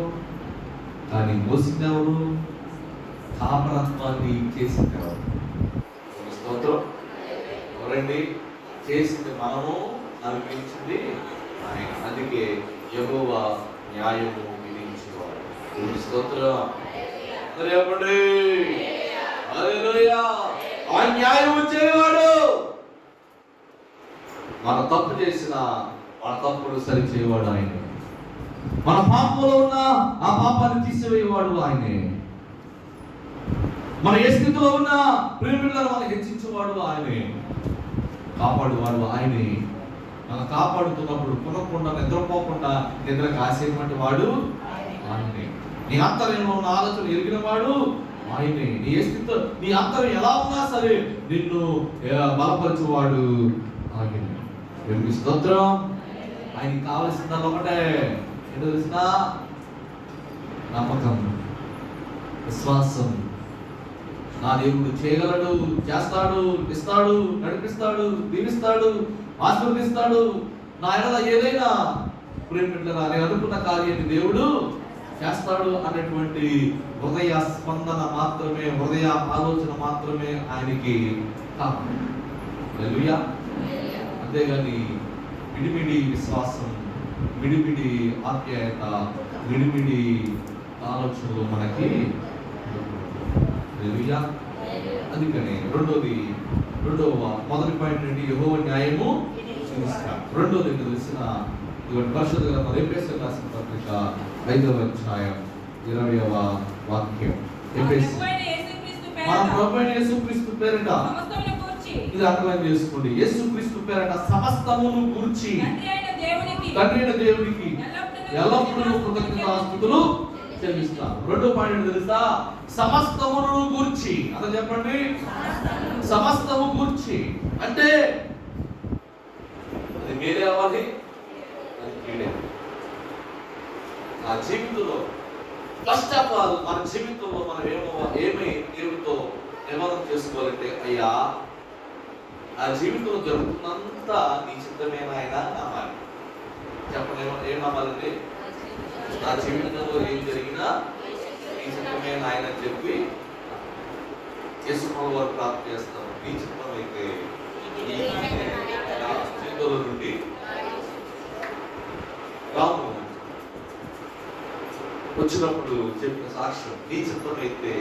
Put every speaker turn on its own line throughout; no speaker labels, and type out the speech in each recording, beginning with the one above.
దాన్ని మోసింది ఎవరు కాపరత్వాన్ని చేసింది ఎవరు స్తోత్రం. ఎవరండి? చేసింది మనము అనిపించింది ఆయన. అందుకే యెహోవా న్యాయము విధించేవాడు. స్తోత్రం. అందరూ చెప్పండి. ఆ న్యాయము చేయవాడు. మన తప్పు చేసిన మన తప్పులు సరి చేయవాడు ఆయన. మన పాపంలో ఉన్న ఆ పాపాన్ని తీసివేయవాడు ఆయనే. మన ఏ స్థితిలో ఉన్న ప్రేమిళ్ళను మనం హెచ్చించేవాడు ఆయనే. కాపాడువాడు ఆయనే. మన కాపాడుతున్నప్పుడు కొనకుండా నిద్రపోకుండా నిద్ర కాసేటువంటి వాడు ఆయనే. నీ అంతరంలో ఉన్న ఆలోచన ఎరిగిన వాడు ఆయనే. నీ ఏ స్థితిలో నీ అంతరం ఎలా ఉన్నా సరే నిన్ను బలపరచువాడు ఆయనే. స్తోత్రం. ఆయనకి కావలసిందల్లా ఒకటే. తెలిసిన నమ్మకం విశ్వాసం. నా దేవుడు చేయగలడు చేస్తాడు ఇస్తాడు నడిపిస్తాడు దీవిస్తాడు ఆశీర్వదిస్తాడు. నా ఎడల ఏదైనా ప్రేమిట్లుగా నేను అనుకున్న కార్యాన్ని దేవుడు చేస్తాడు అనేటువంటి హృదయ స్పందన మాత్రమే హృదయ ఆలోచన మాత్రమే ఆయనకి. అంతేగాని మిడిమిడి విశ్వాసం మిడిమిడి ఆప్యాయత మిడిమిడి ఆలోచనలు మనకి. అందుకని రెండోది రెండవ మొదటి పాయింట్ నుండి యహోవ న్యాయము రెండోది ఏంటో తెలిసిన ఇటువంటి పరిశుద్ధ గ్రంథం ఎపిఎస్ఎల్ రాసిన పత్రిక ఐదవ అధ్యాయం ఇరవయవ వాక్యం. మన
పేరట.
ప్రభు యేసుక్రీస్తు పేరిట. ఇది అర్థం చేసుకోండి. యేసుక్రీస్తు పేరిట సమస్తమును గురించి.
తండ్రి అయిన దేవునికి ఎల్లప్పుడూ
ఎల్లప్పుడూ కృతజ్ఞతాస్తుతులు చెల్లిస్తాను రెండో పాయింట్ తెలుసా? సమస్తమును గూర్చి. అలా చెప్పండి. సమస్తము గూర్చి. అంటే అది మీరే అవ్వాలి అది మీరే. ఆ జీవితంలో ఫస్ట్ ఆఫ్ ఆల్ మన జీవితంలో మనం ఏమో ఏమై దేవుడితో నిబంధన చేసుకోవాలంటే అయ్యా ఆ జీవితంలో జరుగుతున్నంతా నీ చిత్తమేనా ఆయన నమ్మాలి చెప్పండి ఏం నమ్మాలండి నా జీవితంలో ఏం జరిగినా నీ చిత్తమేనా ఆయన చెప్పి చేసుకోవడం వారు ప్రాప్తి చేస్తాను నీ చిత్తం అయితే ఈ నా చేతుల నుండి రాము వచ్చినప్పుడు చెప్పిన సాక్ష్యం నీ చిత్తం అయితే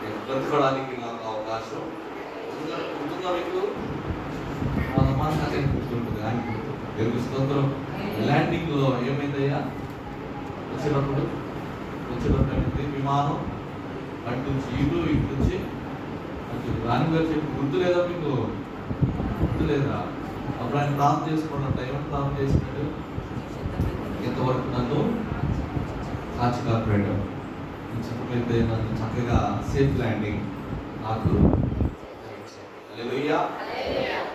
నేను బ్రతకడానికి నాకు అవకాశం. ఉంటుందా మీకు మన మాట అదే గుర్తుంటుంది. దేవుని స్తోత్రం ల్యాండింగ్ ఏమైందయ్యా? వచ్చినప్పుడు వచ్చినప్పుడు ఏమైంది విమానం అటు నుంచి ఇటు ఇటు నుంచి అటు రాణి గారు చెప్పి గుర్తు లేదా మీకు? గుర్తు లేదా? అప్పుడు ఆయన ప్రార్థన చేసుకున్నట్టు ఏమని ప్రార్థన చేసినాడు ఇంతవరకు నన్ను కాచి కాపాడాడు చెప్పమైతే నన్ను చక్కగా సేఫ్ ల్యాండింగ్ నాకు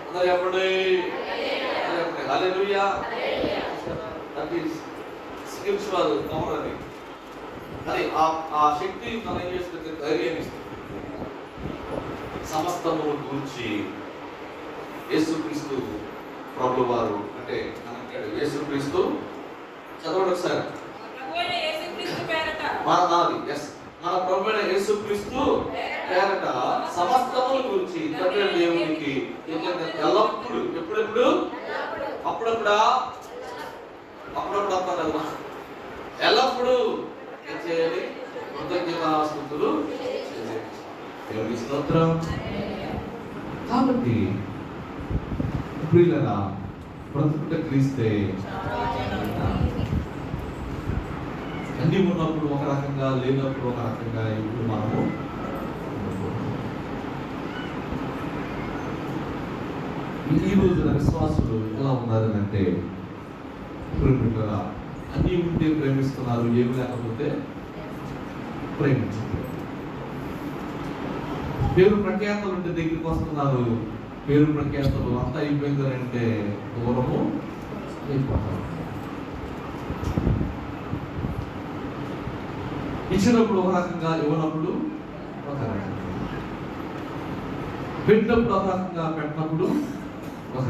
అందరూ చెప్పండి. Hallelujah that is spiritual power అది అది ఆ ఆ శక్తి మనం ఏం చేస్తుంది? ధైర్యం ఇస్తుంది. సమస్తము గురించి యేసుక్రీస్తు ప్రభు వారు అంటే అంటాడు యేసుక్రీస్తు చదవండి ఒకసారి. మన నాది ఎస్ మన ప్రభు యేసుక్రీస్తు పేరట సమస్తముల గురించి అయిన దేవునికి ఎల్లప్పుడు ఎప్పుడెప్పుడు? అప్పుడప్పుడా అప్పుడప్పుడు అర్థం కదా ఎల్లప్పుడు ఏం చేయాలి? కృతజ్ఞతాస్తుతులు చేయాలి. దేవుని స్తోత్రం. కాబట్టి ప్రియులరా బ్రతుకుట క్రీస్తే. అన్ని ఉన్నప్పుడు ఒక రకంగా లేనప్పుడు ఒక రకంగా ఇప్పుడు మనము ఈ- రోజున విశ్వాసులు ఎలా ఉన్నారంటే అంటే ప్రేమికులరా అన్ని ఉంటే ప్రేమిస్తున్నారు ఏమి లేకపోతే ప్రేమించారు పేరు ప్రఖ్యాతలు ఉంటే దగ్గరికి వస్తున్నారు పేరు ప్రఖ్యాతలు అంతా అయిపోయింది అంటే దూరము అయిపోతారు. ఇచ్చినప్పుడు ఒక రకంగా ఇవ్వనప్పుడు ఒక రకంగా. పెట్టినప్పుడు ఒక రకంగా పెట్టినప్పుడు ఒక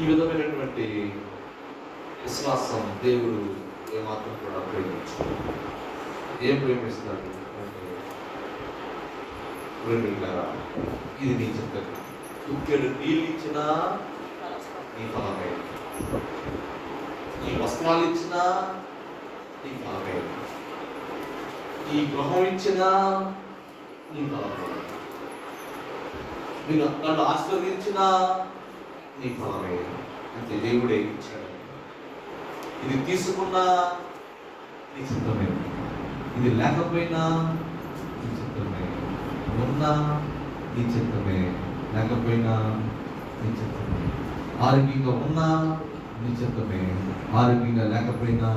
ఈ విధమైనటువంటి విశ్వాసం దేవుడు ఏమాత్రం కూడా ప్రేమించు ఏం ప్రేమిస్తాడు? ఇది నీ చిత్తం దుఃఖుడు నీళ్ళు ఇచ్చినా నీ ఫలమే. ఈ వస్త్రాలు ఇచ్చినా నీ ఫలమే. ఈ గృహం ఇచ్చినా నీ ఫలమే. నేను నన్ను ఆశీర్వదించిన నీ ఫలమే అంటే దేవుడే ఇచ్చాడు. ఇది తీసుకున్నా నీ చిత్తమే. ఇది లేకపోయినా నీ చిత్తమే. ఉన్నా నీ చిత్తమే. లేకపోయినా నీ చిత్తమే. ఆరోగ్యంగా ఉన్నా నీ చిత్తమే. ఆరోగ్యంగా లేకపోయినా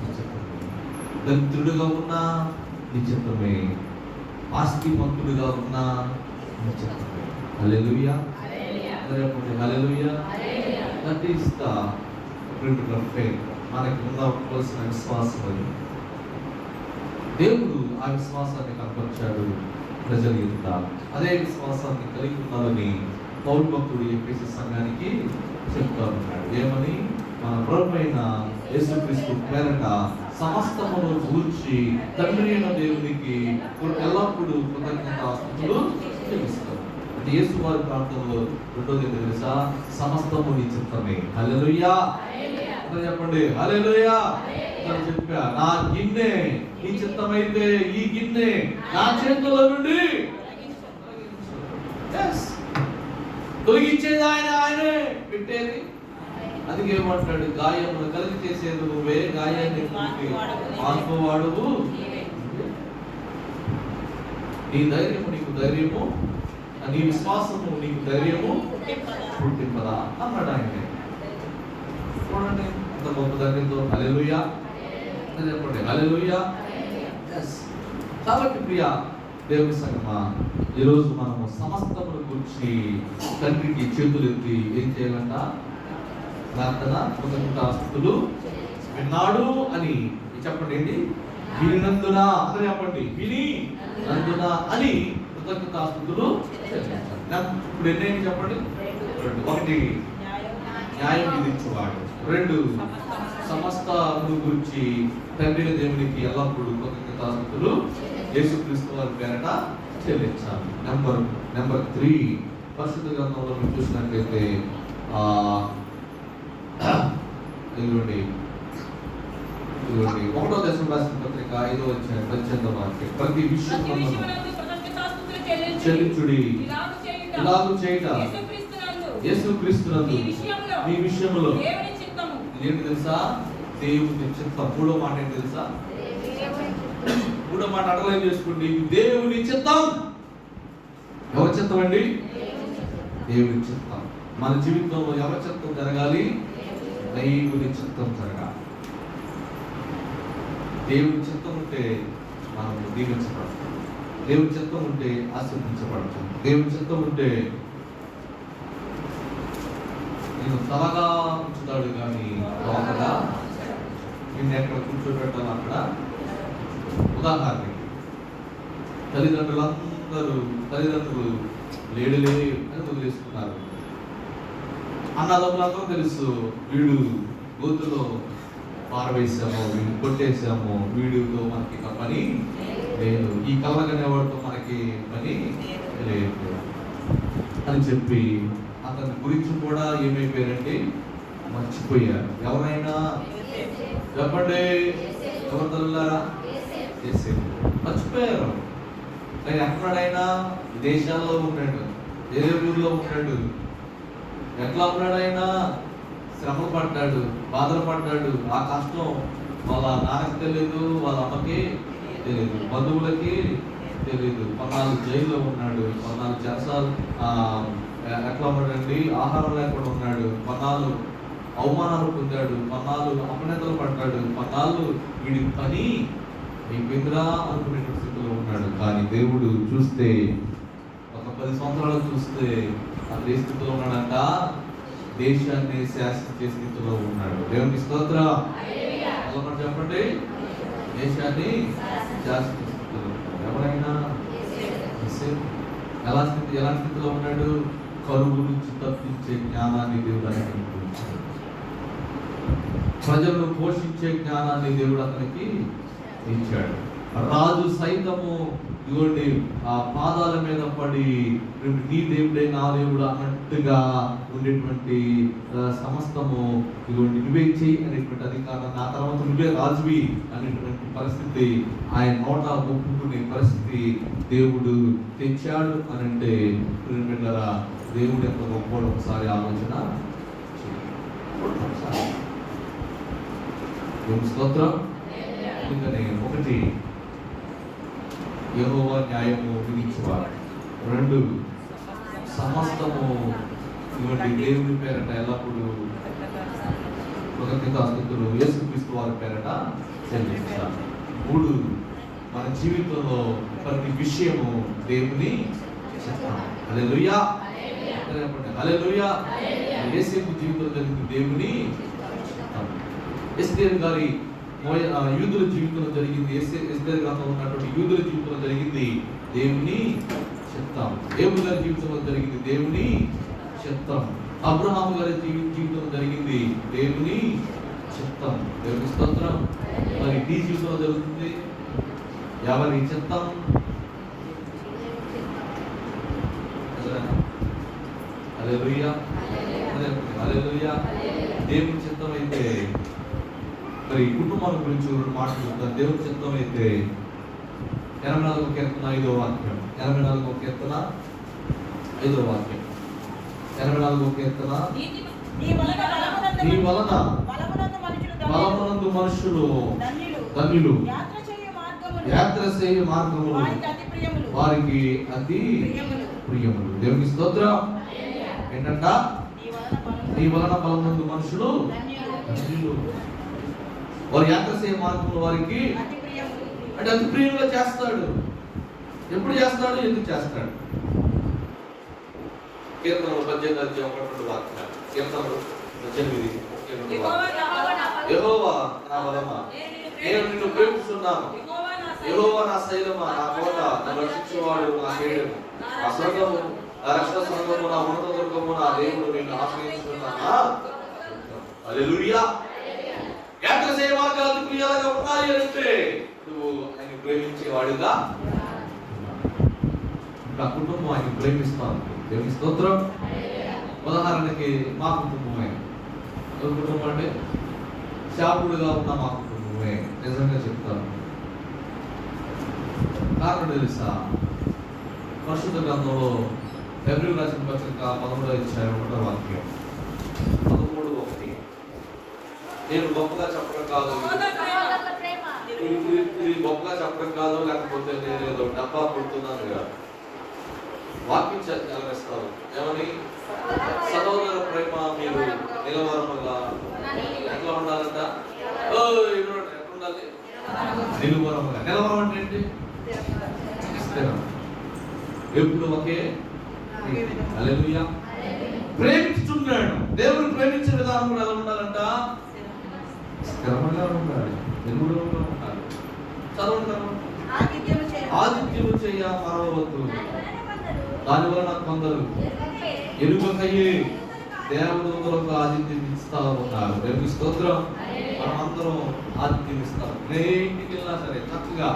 నీ చిత్తమే. దరిద్రుడుగా ఉన్నా నీ చిత్తమే. ఆస్తిమంతుడుగా ఉన్నా నీ చిత్తమే. హల్లెలూయా అందరూ hallelujah that is the principle of faith మనకి ఉండవలసిన విశ్వాసం అది. దేవుడు ఆ విశ్వాసాన్ని కనపరిచాడు ప్రజలు ఎదుట అదే విశ్వాసాన్ని కలిగి ఉన్నారని పౌరు భక్తుడు చెప్పేసి సంఘానికి చెప్తా ఉన్నాడు. ఏమని? మన ప్రభు అయిన యేసుక్రీస్తు పేరట సమస్తమును గూర్చి తండ్రి అయిన దేవునికి ఎల్లప్పుడూ కృతజ్ఞతాస్తుతులు చెల్లిస్తారు అంటే యేసు వారి ప్రాంతంలో రెండోది ఏంటో తెలుసా? సమస్తము నీ చిత్తమే హల్లెలూయా. చెప్పండి హల్లెలూయా. అందరూ చెప్పా నా గిన్నె నీ చిత్తమైతే ఈ గిన్నె నా చేతుల నుండి. తొలగించేది ఆయన ఆయనే పెట్టేది. అందుకే ఏమంటాడు గాయమును కలిగి చేసేది నువ్వే గాయాన్ని మానుకోవాడువు నీ ధైర్యము నీకు ధైర్యము. నీ విశ్వాసము నీకు ధైర్యము పుట్టింపదా అన్నాడు ఆయన చూడండి ఎంత గొప్ప ధైర్యంతో హల్లెలూయా. అని చెప్పండి హల్లెలూయా. కాబట్టి ప్రియ దేవుని సంగమా ఈరోజు మనము సమస్తమును గురించి తండ్రికి చేతులు ఎత్తి ఏం చేయాలంట? ప్రార్థన ఆస్తులు విన్నాడు అని చెప్పండి ఏంటి? వినినందున? అని చెప్పండి విని నందున అని కృతజ్ఞతాస్తుతులు చెల్లించాలి. ఇప్పుడు ఎన్ని చెప్పండి? ఒకటి. న్యాయం విధించేవాడు. రెండు. సమస్త గురించి తండ్రి దేవునికి ఎల్లప్పుడూ కృతజ్ఞతాస్తుతులు యేసుక్రీస్తు వారి పేరట చెల్లించాలి. నెంబర్ నెంబర్ త్రీ పరిశుద్ధ గ్రంథంలో మీరు చూసినట్లయితే ఇదిగోండి. ఇదిగోండి. ఒకటో దశం రాసిన పత్రిక ఐదో వచ్చిన పద్దెనిమిదో మార్కెట్ ప్రతి విషయం
చెల్లించుడి. ఇలాగు చేయుట. యేసుక్రీస్తునందు. ఈ విషయంలో
ఇదేంటి తెలుసా? దేవుని చిత్తం. మూడో మాట ఏంటి తెలుసా? మూడో మాట అడగలేదు చేసుకోండి. దేవుని చిత్తం. ఎవరి చిత్తం అండి? దేవుని చిత్తం. మన జీవితంలో ఎవరి చిత్తం జరగాలి? దైవుని చిత్తం జరగాలి. దేవుని చిత్తం ఉంటే మనం దీవించబడతాం. దేవుని చిత్తం ఉంటే ఆశీర్వించబడతాం దేవుని చిత్తం ఉంటే నేను తలగా ఉంచుతాడు కానీ లోపల నిన్ను ఎక్కడ కూర్చోబెట్టాను అక్కడ? ఉదాహరణకి తల్లిదండ్రులందరూ తల్లిదండ్రులు లేడులే అని వదిలేసుకున్నారు. అన్నదమ్ములందరూ తెలుసు వీడు గోతులో పారవేసాము వీడు కొట్టేసాము వీడితో మనకి పని లేదు. ఈ కళ్ళగనేవాడితో మనకి పని లేదు. అని చెప్పి అతని గురించి కూడా ఏమైపోయారంటే మర్చిపోయారు. ఎవరైనా చెప్పండి ఎవరు తల్లారా చేసేది మర్చిపోయారు. కానీ ఎక్కడైనా దేశాల్లో ఉన్నాడు ఏ ఊర్లో ఉన్నాడు ఎట్లా ఉన్నాడైనా శ్రమ పడ్డాడు బాధలు పడ్డాడు ఆ కష్టం వాళ్ళ నాన్నకి తెలియదు వాళ్ళ అమ్మకి తెలియదు బంధువులకి తెలియదు కొన్నాళ్ళు జైల్లో ఉన్నాడు. చెరసాలు ఆ, ఎట్లా ఉన్నాడండి? ఆహారం లేకుండా ఉన్నాడు. కొన్నాళ్ళు అవమానాలు పొందాడు. కొన్నాళ్ళు అపనేతలు పడ్డాడు. కొన్నాళ్ళు వీడి పని అయిపోయిందిరా అనుకునే స్థితిలో ఉన్నాడు. కానీ దేవుడు చూస్తే ఒక పది సంవత్సరాలు చూస్తే ఏ స్థితిలో ఉన్నాడంట. దేశాన్ని శాసించే స్థితిలో ఉన్నాడు. దేవునికి స్తోత్ర. చెప్పండి? దేశాన్ని ఎవరైనా ఎలా స్థితి ఎలా స్థితిలో ఉన్నాడు? కరువు నుంచి తప్పించే జ్ఞానాన్ని దేవుడు అతనికి ప్రజలను పోషించే జ్ఞానాన్ని దేవుడు అతనికి ఇచ్చాడు. రాజు సైతము ఇవ్వండి ఆ పాదాల మీద పడి నీ దేవుడే నా దేవుడు అన్నట్టుగా ఉండేటువంటి సమస్తము ఇవ్వండి నువ్వే చేయి అనేటువంటి అధికారం నా తర్వాత నువ్వే రాజువి అనేటువంటి పరిస్థితి ఆయన నోట ఒప్పుకునే పరిస్థితి దేవుడు తెచ్చాడు అని అంటే ప్రియమిళ్ళరా దేవుడు యొక్క గొప్ప ఒకసారి ఆలోచన స్తోత్రం? అందుకని ఒకటి. యెహోవా న్యాయము విధించువాడు. రెండు సమస్తము ఇటువంటి దేవుని పేరట ఎల్లప్పుడూ కృతజ్ఞతాస్తుతులు యేసుక్రీస్తు వారి పేరట చెల్లిస్తారు మూడు మన జీవితంలో ప్రతి విషయము దేవుని చెప్తాం అదే హల్లెలూయా. యేసేపు జీవితంలో జరిగిన దేవుని చెప్తాం గారి యూదుల జీవితంలో జరిగింది. ఎస్ఏ ఎస్తేర్ ఉన్నటువంటి యూదుల జీవితంలో జరిగింది. దేవుని చెప్తాం దేవుని గారి జీవితంలో జరిగింది. దేవుని చెప్తాం అబ్రహాం గారి జీవి జీవితంలో జరిగింది. దేవుని చెప్తాం దేవుని స్తోత్రం. మరి నీ జీవితంలో జరుగుతుంది. ఎవరి చెప్తాం అదే అదే దేవుని చిత్తం అయితే మరి కుటుంబాల గురించి రెండు మాటలు చెప్తాను. దేవుని చిత్తం అయితే ఎనభై నాలుగు కీర్తన ఐదో వాక్యం. ఎనభై నాలుగు కీర్తన ఐదో వాక్యం. ఎనభై నాలుగు కీర్తన
నీ వలన బలమునందు మనుషులు ధన్యులు. యాత్ర చేయు మార్గములు. వారికి అతి ప్రియములు.
వారికి అతి
ప్రియములు.
ప్రియములు. దేవుని స్తోత్రం. ఏంటంట?
నీ వలన
బలమునందు మనుషులు
ధన్యులు.
వారి యాత్ర చేయ మార్గములు వారికి అంటే అతి ప్రియంగా చేస్తాడు ఎప్పుడు చేస్తాడు ఎందుకు చేస్తాడు కీర్తనలు పద్దెనిమిది అధ్యాయం ఒకటి రెండు వాక్యాలు కీర్తనలు పద్దెనిమిది
యెహోవా. నా బలమా?
నా నేను నిన్ను ప్రేమిస్తున్నాను
యెహోవా నా శైలమా?
నా శైలమా నా కోట నన్ను రక్షించేవాడు నా కేడము నా స్వర్గము నా రక్షణ స్వర్గము నా ఉన్నత దుర్గము నా దేవుడు నిన్ను ఆశ్రయించుకున్నానా హల్లెలూయా యాత్ర చేయ మార్గాలు క్రియలుగా ఉండాలి అంటే నువ్వు ఆయన ప్రేమించేవాడుగా? నా కుటుంబం ఆయన ప్రేమిస్తాను. దేవుని స్తోత్రం. ఉదాహరణకి మా కుటుంబమే. ఎవరి కుటుంబం అంటే శాపుడుగా ఉన్న మా కుటుంబమే. నిజంగా చెప్తాను. కారణం తెలుసా? పరిశుద్ధ గ్రంథంలో ఫిబ్రవరి రాసిన పత్రిక పదమూడవ ఇచ్చారు ఒకటో వాక్యం. నేను గొప్పగా చెప్పడం కాదు. ఇది గొప్పగా చెప్పడం కాదు లేకపోతే నేను ఏదో డబ్బా కొడుతున్నాను కదా. వాక్యం చదివేస్తారు ఏమని? సహోదర ప్రేమ మీరు నిలవరముగా ఎట్లా ఉండాలంట? ఉండాలి నిలువరముగా నిలవరం అంటే ఏంటి? ఎప్పుడు ఒకే? హల్లెలూయా. ప్రేమిస్తున్నాడు దేవుడు ప్రేమించే విధానం కూడా ఎలా ఉండాలంట స్థిరంగా నిలువరంగా ఉండాలి చదవండి ఆదిత్యము చేయ మరవద్దు దాని వలన కొందరు ఎరుకయ్యే దేవదూతలకు ఆతిథ్యం ఇస్తా ఉన్నారు. దేవుని స్తోత్రం. మనమందరం ఆతిథ్యం ఇస్తాం. వెళ్ళినా సరే చక్కగా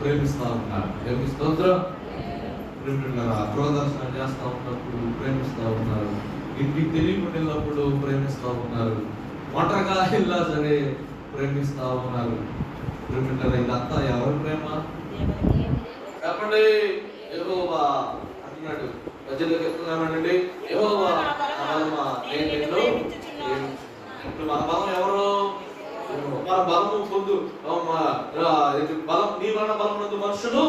ప్రేమిస్తా ఉన్నారు. దేవుని స్తోత్రం. ప్రేమిళ్ళరా గృహదర్శనం చేస్తా ఉన్నప్పుడు ప్రేమిస్తా ఉన్నారు. ఇంటికి తెలియకుండా వెళ్ళినప్పుడు ప్రేమిస్తా ఉన్నారు. ఒంటరిగా వెళ్ళినా సరే ప్రేమిస్తా ఉన్నారు. ప్రేమిళ్ళరా ఇదంతా ఎవరి ప్రేమ? చెప్పండి. యెహోవా అంటున్నాడు ప్రజలకు చెప్తున్నానండి నేను ప్రేమించుచున్నాను. ఇప్పుడు మన బలం ఎవరు? మన బలము పొందు బలం నీ వలన బలమునందు మనుషులు.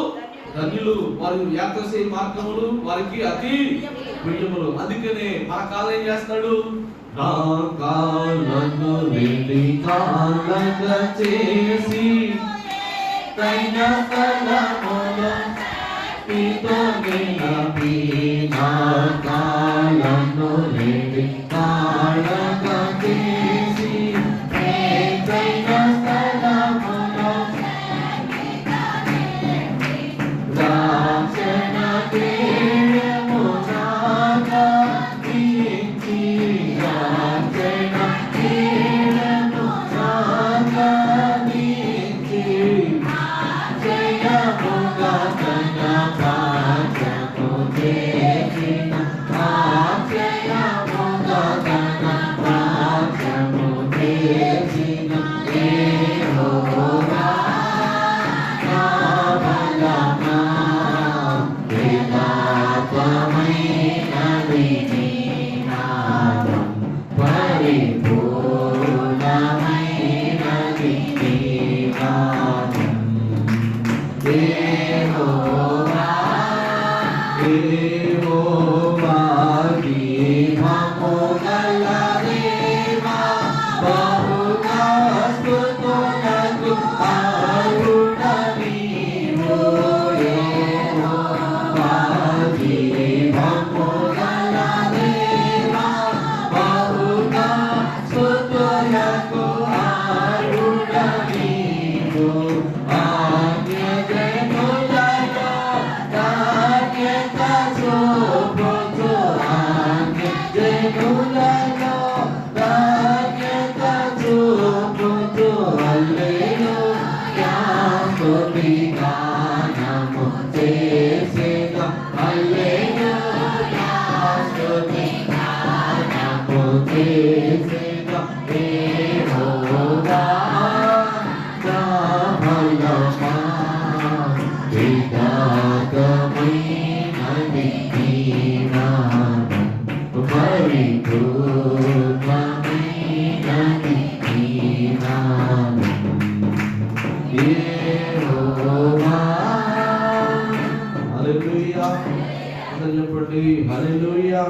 ధన్యులు. వారి యాత్ర చేయ మార్గములు. వారికి అతి ప్రియములు అందుకనే మన కాలం ఏం చేస్తాడు నా వెళ్ళి కాలక చేసి తైన తలముల పితో నిలపి నా కాళ్ళను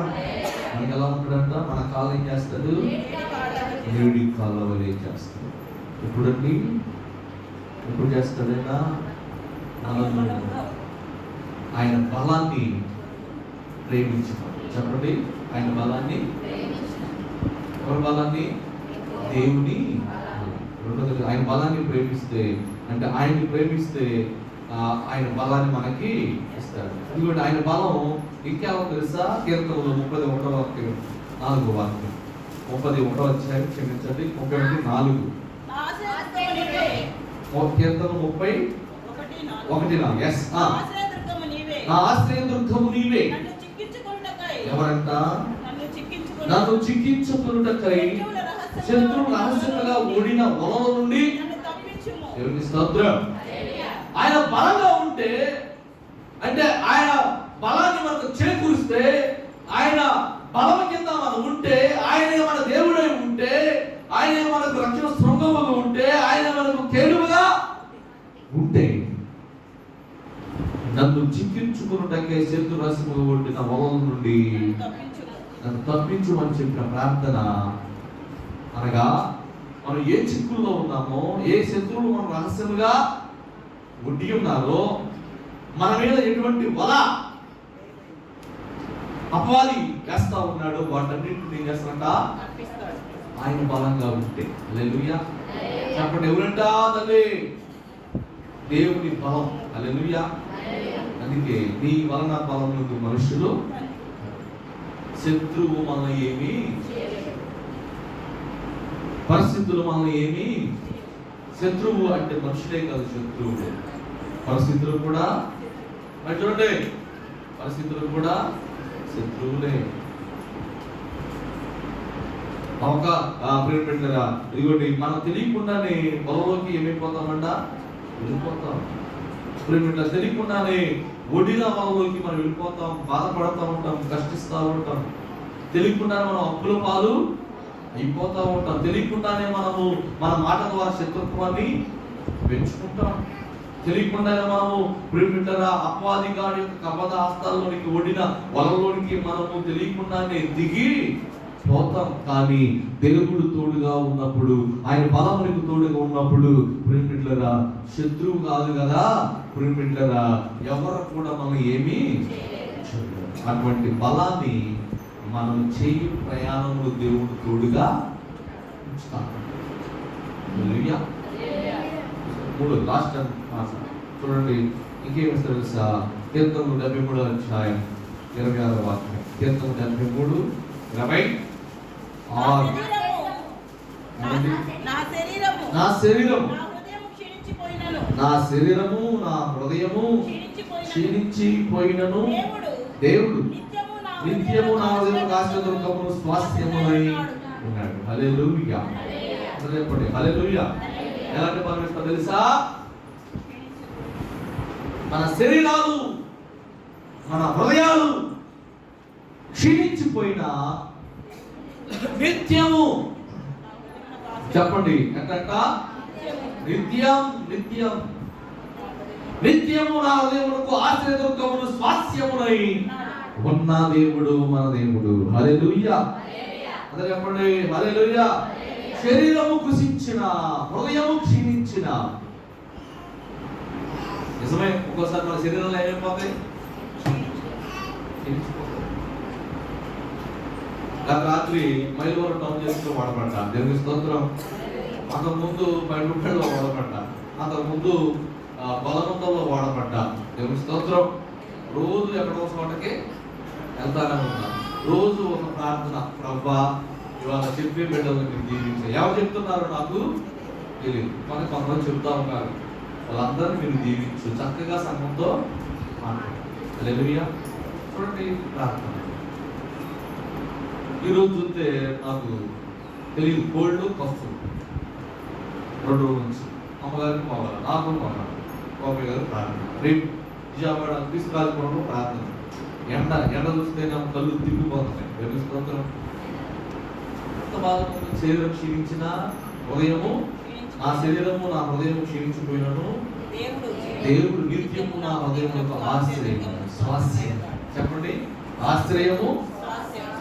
ఆయన ఎలా ఉంటాడంట మన కాలు ఏం చేస్తాడు? దేవుడి కాళ్ళ ఏం చేస్తాడు? ఎప్పుడండి? ఎప్పుడు చేస్తాడైనా? మనల్ని ఆయన బలాన్ని ప్రేమించమని చెప్పండి. ఆయన బలాన్ని? ఎవరి బలాన్ని? దేవుని రెండోది ఆయన బలాన్ని ప్రేమిస్తే అంటే ఆయన్ని ప్రేమిస్తే ఆయన బలాన్ని మనకి ఇస్తాడు. ఎందుకంటే ఆయన బలం ఇంకేమో తెలుసా? కీర్తనలో ముప్పై ఒకటో వాక్యం నాలుగు వాక్యం. ముప్పై ఒకటో అధ్యాయం క్షమించండి ముప్పై ఒకటి నాలుగు. కీర్తన ముప్పై
ఒకటి నాలుగు.
ఎస్
నా ఆశ్రయదుర్గము
ఆశ్రయ దుర్గము నీవే. ఎవరంట?
నన్ను చిక్కించుకున్నటకై
శత్రువు రహస్యంగా ఓడిన వలల నుండి దేవుని స్తోత్రం. ఆయన బలంగా ఉంటే అంటే ఆయన బలాన్ని మనకు చేకూరిస్తే ఆయన బలం కింద మనం ఉంటే ఆయన మన దేవుడై ఉంటే ఆయన మనకు రక్షణ శృంగముగా ఉంటే ఆయన మనకు కేడుగా ఉంటే నన్ను చిక్కించుకున్నటకే శత్రు రసముగా ఉండిన వలల నుండి
నన్ను తప్పించుము.
నన్ను తప్పించమని చెప్పిన ప్రార్థన అనగా మనం ఏ చిక్కుల్లో ఉన్నామో ఏ శత్రువులు మనం రహస్యంగా ఉండి ఉన్నారో మన మీద ఎటువంటి వల అపవాది వేస్తా ఉన్నాడో వాటన్నింటిని ఏం చేస్తారంట. ఆయన బలంగా ఉంటే. హల్లెలూయా. చెప్పండి ఎవరంట తల్లి దేవుని బలం. హల్లెలూయా. అందుకే నీ వలన బలం నుండి మనుషులు. శత్రువు మన ఏమి? పరిస్థితులు మన ఏమి? శత్రువు అంటే మనుషులే కాదు శత్రువు పరిస్థితులు కూడా? మరి చూడండి. పరిస్థితులు కూడా శత్రువులే. ఒక ప్రేమ పెట్టారా ఇదిగోండి మనం తెలియకుండానే పొలంలోకి ఏమైపోతామంట? వెళ్ళిపోతాం. ప్రేమ తెలియకుండానే ఒడిన పొలంలోకి మనం వెళ్ళిపోతాం బాధపడతా ఉంటాం కష్టిస్తూ ఉంటాం. తెలియకుండానే మనం అప్పుల పాలు అయిపోతూ ఉంటాం. తెలియకుండానే మనము మన మాట ద్వారా శత్రుత్వాన్ని పెంచుకుంటాం. తెలియకుండానే మనము ప్రేమిటరా అపవాది గారి యొక్క కపద హస్తాల్లోనికి ఓడిన వలలోనికి మనము తెలియకుండానే దిగి పోతాం. కానీ దేవుడు తోడుగా ఉన్నప్పుడు ఆయన బలమునికి తోడుగా ఉన్నప్పుడు ప్రేమిట్లరా శత్రువు కాదు కదా. ప్రేమిట్లరా ఎవరు కూడా మనం ఏమీ అటువంటి బలాన్ని మనం చేయి ప్రయాణంలో దేవుడు తోడుగా ఉంచుతాం మూడు లాస్ట్ చూడండి ఇంకేమి తెలుసా? కీర్తనలు డెబ్బై మూడో అధ్యాయం ఇరవై ఆరో వాక్యం. కీర్తన డెబ్బై మూడు ఇరవై
నా
ఆరు?
నా శరీరము.
నా శరీరము నా హృదయము
క్షీణించిపోయినను. దేవుడు. నిత్యము నా
నిత్యము నా హృదయం
హృదయమును
కాశ్యదుర్గమును స్వాస్థ్యమునై ఉన్నాడు. హల్లెలూయా. అందరూ చెప్పండి. హల్లెలూయా. ఎలాంటి బలం తెలుసా? మన శరీరాలు మన హృదయాలు క్షీణించిపోయిన నిత్యము. చెప్పండి ఎంతట నిత్యం నిత్యం. నిత్యము నా దేవుడుకు ఆశ్రయదుర్గమును స్వాస్యమునై ఉన్న దేవుడు మన దేవుడు. హల్లెలూయా. అదే చెప్పండి హల్లెలూయా. శరీరము కృషి క్షీణించిన హృదయం క్షీణించిన నిజమే ఒక్కోసారి మన శరీరంలో ఏమైపోతాయి గత రాత్రి మైలవరం టౌన్ చేస్తూ వాడబడ్డా. దేవుని స్తోత్రం. అంతకు ముందు బయటలో వాడబడ్డా. అంతకు ముందు ఆ, బలవంతంలో వాడబడ్డా. దేవుని స్తోత్రం. రోజు ఎక్కడో చోటకి వెళ్తానే ఉన్నా రోజు ఒక ప్రార్థన. ప్రభా ఇవాళ చెప్పి బిడ్డలను మీరు దీవించారు ఎవరు చెప్తున్నారు నాకు? తెలియదు. కానీ కొంతమంది చెప్తా ఉన్నారు. వాళ్ళందరినీ మీరు దీవించు. చక్కగా సంఘంతో మాట్లాడు చూడండి ప్రార్థన. ఈరోజు చూస్తే నాకు తెలియదు. కోల్డ్ కఫ్ రెండు రోజుల నుంచి అమ్మగారికి పోవాలి. నాకు పోవాలి. బాబాయ్ గారు ప్రార్థన. రేపు విజయవాడ తీసుకురాజపురంలో ప్రార్థన. ఎండ ఎండ చూస్తే నాకు కళ్ళు తిప్పిపోతున్నాయి దేవుని ఉంది. శరీరం క్షీణించిన హృదయము నా శరీరము నా హృదయము క్షీణించిపోయినను.
దేవుడు
నిత్యము నా హృదయం యొక్క ఆశ్రయము స్వాస్యం చెప్పండి. ఆశ్రయము?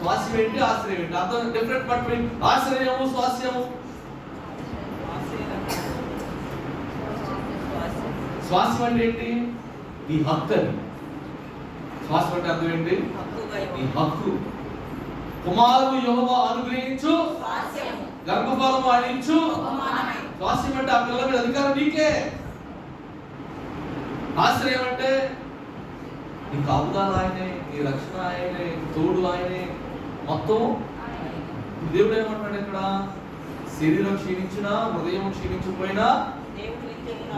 స్వాస్యం.
ఏంటి? ఆశ్రయం ఏంటి? అర్థం డిఫరెంట్ బట్ ఆశ్రయము స్వాస్యము
స్వాస్యం.
అంటే ఏంటి? నీ హక్కు అని. స్వాస్యం అంటే అర్థం ఏంటి? నీ. హక్కు. కుమారుడు యెహోవా అనుగ్రహించు.
స్వాస్యం.
గర్భఫలము ఆడించు. స్వాస్యం అంటే ఆ పిల్లల మీద అధికారం నీకే. ఆశ్రయం అంటే నీ కాపుదాలు ఆయనే నీ రక్షణ ఆయనే తోడు ఆయనే. మొత్తం దేవుడు ఏమంటాడు ఇక్కడ? శరీరం క్షీణించినా హృదయం క్షీణించిపోయినా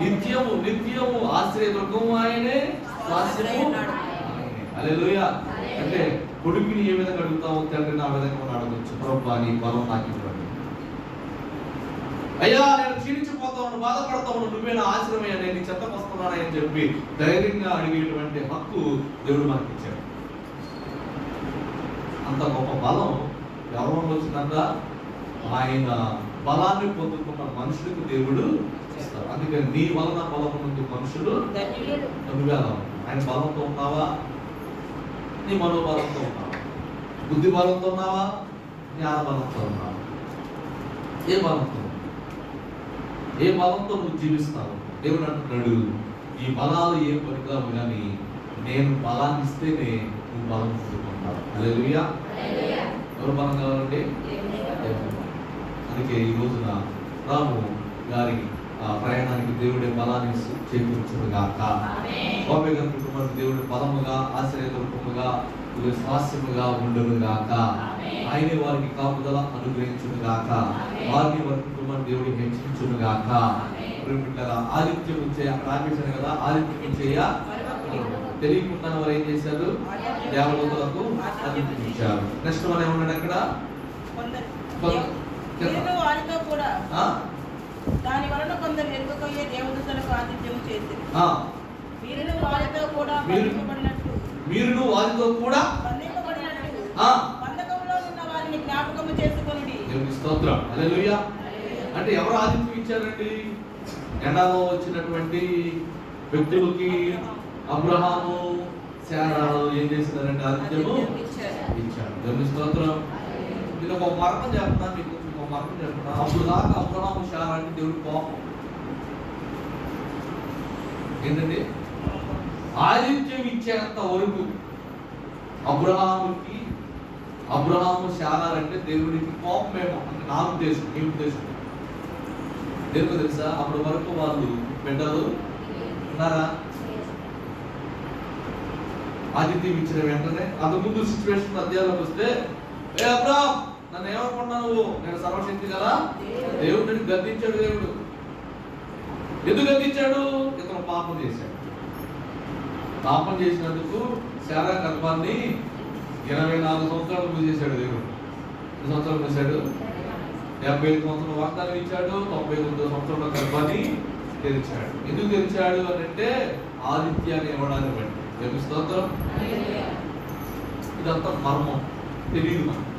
నిత్యము
నిత్యము ఆశ్రయ దుర్గము ఆయనే స్వాస్యము. హల్లెలూయా. అంటే కొడుకుని ఏ విధంగా అడుగుతావు తండ్రిని ఆ విధంగా మనం అడగచ్చు. ప్రభా నీ బలం నాకు ఇవ్వండి. అయ్యా నేను క్షీణించిపోతాను బాధపడతాను నువ్వే నా ఆశ్రమయ్యా నేను నీ చెత్తకు వస్తున్నానని అని చెప్పి ధైర్యంగా అడిగేటువంటి హక్కు దేవుడు మనకి ఇచ్చాడు. అంత గొప్ప బలం ఎవరు వచ్చిందంట? ఆయన బలాన్ని పొందుకున్న మనుషులకు దేవుడు ఇస్తారు అందుకని నీ వలన బలం ఉంది మనుషులు. ఆయన బలంతో ఉన్నావా? నీ మనోబలంతో ఉన్నావా? బుద్ధి బలంతో ఉన్నావా? జ్ఞాన బలంతో ఉన్నావా? ఏ బలంతో? ఏ బలంతో నువ్వు జీవిస్తావు? దేవుడు అంటున్నాడు ఈ బలాలు ఏ పనికిరావు కానీ నేను బలాన్ని ఇస్తేనే నువ్వు బలం పొందుకుంటావు. హల్లెలూయా. ఎవరు బలం కావాలంటే. అందుకే ఈ రోజున రాము గారి ఆ ప్రయాణానికి దేవుడే బలాన్ని చేకూర్చును గాక. బాబాయ్ గారి కుటుంబానికి దేవుడి బలముగా ఆశ్రయదుర్గముగా స్వాస్యముగా ఉండును గాక. ఆయనే వారికి కాపుదల అనుగ్రహించును గాక. వారిని వారి కుటుంబాన్ని దేవుడి హెచ్చించును గాక. ప్రేమికులారా, ఆదిత్యం అక్కడ ఆపేశాను కదా ఆదిత్యం ఇచ్చేయ తెలియకుండా వారు ఏం చేశారు? దేవదూతలకు ఆదిత్యం ఇచ్చారు నెక్స్ట్ మనం ఏమన్నాడు అక్కడ?
దాని వలన కొందరు ఎరుకయ్యే దేవదూతలకు ఆతిథ్యం చేసింది. వీరులు వారితో కూడా బంధింపబడినట్లు
మీరును వారితో కూడా
బంధింపబడినట్లు
ఆ.
బంధకంలో ఉన్న వారిని జ్ఞాపకము చేసుకొనుడి.
దేవుని స్తోత్రం. హల్లెలూయా. అంటే ఎవరు ఆదిత్యం ఇచ్చారండి? ఎండాలో వచ్చినటువంటి వ్యక్తులకి అబ్రహాము శారాలు ఏం చేసినారంటే ఆదిత్యము ఇచ్చారు. దేవుని స్తోత్రం. నేను ఒక మరణం చెప్తున్నా మీకు ఒక మరణం చెప్తున్నా అప్పుడు దాకా అబ్రహాము శారాన్ని దేవుడి కోపం. ఏంటండి? ఆదిత్యం ఇచ్చేంత వరకు అబ్రహాముకి అబ్రహాము శారాలంటే దేవుడికి కోపమేమో. అంటే నా ఉద్దేశం మీ ఉద్దేశం. దేవుడు తెలుసా? అప్పటి వరకు వాళ్ళు బిడ్డలు ఉన్నారా? ఆదిత్యం ఇచ్చిన వెంటనే. అంతకుముందు సిచ్యువేషన్ అధ్యాయంలోకి వస్తే ఏ అబ్రాహం నన్ను ఏమనుకున్నా నువ్వు? నేను సర్వశక్తి కదా? దేవుడు. నిన్ను గద్దించాడు దేవుడు. ఎందుకు గద్దించాడు? ఇతను పాపం చేశాడు. పాపం చేసినందుకు శారా గర్భాన్ని ఇరవై నాలుగు సంవత్సరాలు మూసేశాడు దేవుడు. ఎన్ని సంవత్సరాలు మూసాడు డెబ్బై ఐదు సంవత్సరం వాగ్దానం ఇచ్చాడు. తొంభై తొమ్మిది సంవత్సరంలో గర్భాన్ని తెరిచాడు. ఎందుకు తెరిచాడు అని అంటే ఆదిత్యాన్ని ఇవ్వడానికి బట్టి స్తోత్రం. ఇదంతా మర్మం. తెలియదు మనం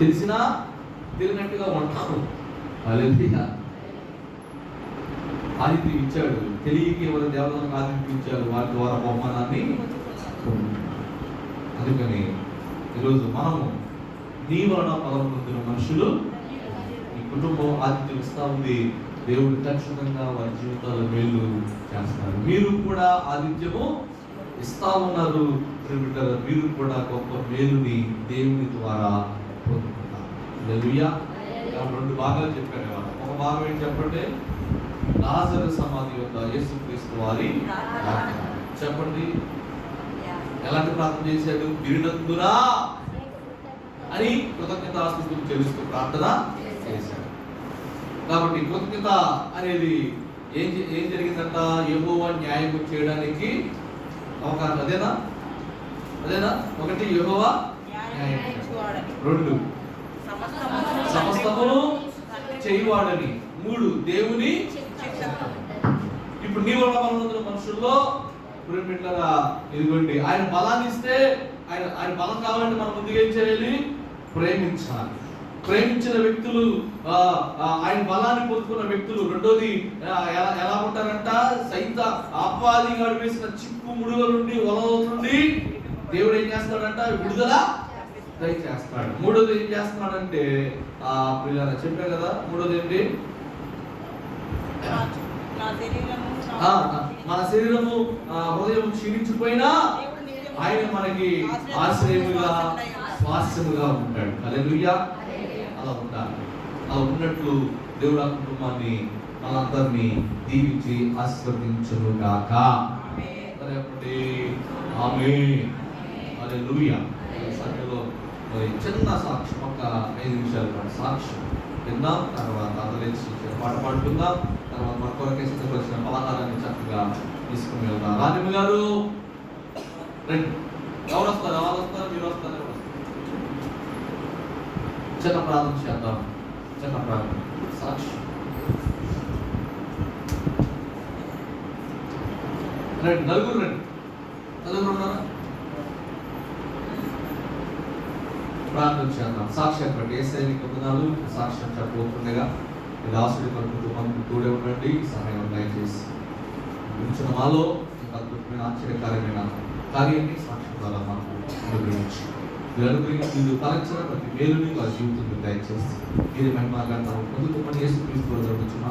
తెలిసినా తెలియనట్టుగా ఉంటాము అలెలియా ఆదిత్యం ఇచ్చాడు. తెలియక ఎవరు దేవతలకు ఆదిత్యం ఇచ్చారు వారి ద్వారా బహుమానాన్ని అందుకని ఈరోజు మనము నీ వలన పదం పొందిన మనుషులు ఈ కుటుంబం ఆతిథ్యం ఇస్తా ఉంది. దేవుడు ఖచ్చితంగా వారి జీవితాల మేలు చేస్తారు. మీరు కూడా ఆతిథ్యము ఇస్తా ఉన్నారు. మీరు కూడా గొప్ప మేలుని దేవుని ద్వారా కోరుకుంటున్నాను రెండు భాగాలు చెప్పాను ఒక భాగం ఏం చెప్పండి? లాజరు సమాధి యొక్క యేసుక్రీస్తు వారి చెప్పండి. ఎలాంటి ప్రార్థన చేశాడు? విరినందునా అని కృతజ్ఞత స్థుతులు చెల్లిస్తూ ప్రార్థన చేశాడు. కాబట్టి కృతజ్ఞత అనేది ఏం ఏం జరిగిందంట? యెహోవా న్యాయం చేయడానికి అవకాశం అదేనా? అదేనా? ఒకటి యెహోవా
న్యాయం
రెండు.
సమస్తమును
చేయువాడని. మూడు. దేవుని. ఇప్పుడు నీ వల్ల బలవంతుల మనుషుల్లో ప్రేమిట్లగా ఇదిగోండి ఆయన బలాన్ని ఇస్తే ఆయన ఆయన బలం కావాలంటే మనం ముందుగా ఏం చేయాలి ప్రేమించాలి ప్రేమించిన వ్యక్తులు ఆయన బలాన్ని పొందుకున్న వ్యక్తులు రెండోది ఎలా ఎలా ఉంటారంట సైత అపాది వేసిన చిక్కు ముడుగల నుండి వలల నుండి దేవుడు ఏం చేస్తాడంట విడుదల దయచేస్తాడు మూడోది ఏం చేస్తున్నాడంటే ఆ పిల్లల చెప్పా కదా మూడోది ఏంటి? మన శరీరము హృదయం క్షీణించిపోయినా ఆయన మనకి ఆశ్రయముగా స్వాస్థ్యముగా ఉంటాడు. హల్లెలూయా. అలా ఉండాలి అలా ఉన్నట్లు దేవుడు ఆ కుటుంబాన్ని మనందరినీ దీవించి ఆశీర్వదించును గాక
ఆమేన్.
రేపటి ఆమె మరి చిన్న సాక్ష్యం ఒక ఐదు నిమిషాలు పాటు సాక్ష్యం విన్నాం తర్వాత అందరించి పాట పాడుకుందాం తర్వాత మన కొరకే సిద్ధపరిచిన పలహారాన్ని చక్కగా తీసుకుని వెళ్దాం. రాణిమ్మ గారు రండి. ఎవరు వస్తారు? ఎవరు వస్తారు? మీరు వస్తారు? ఎవరు చిన్న ప్రార్థన చేద్దాం. చిన్న ప్రార్థన. సాక్ష్యం రండి నలుగురు రండి. నలుగురు ఉన్నారా? ప్రార్థన చేద్దాం సాక్ష్యం బట్టి ఏ సైనిక సాక్ష్యం చెప్పబోతుండగా ఈ దాసుడి మన కుటుంబానికి తోడే ఉండండి. సహాయం దయచేసి ఉంచిన మాలో అద్భుతమైన ఆశ్చర్యకరమైన కార్యాన్ని సాక్ష్యం ద్వారా మాకు అనుగ్రహించి. మీరు అనుగ్రహించి మీరు తలచిన ప్రతి మేలుని వారి జీవితంలో దయచేసి మీరు మహిమాగా గంట పొందుకోమని యేసు క్రీస్తు జరుగుతున్నా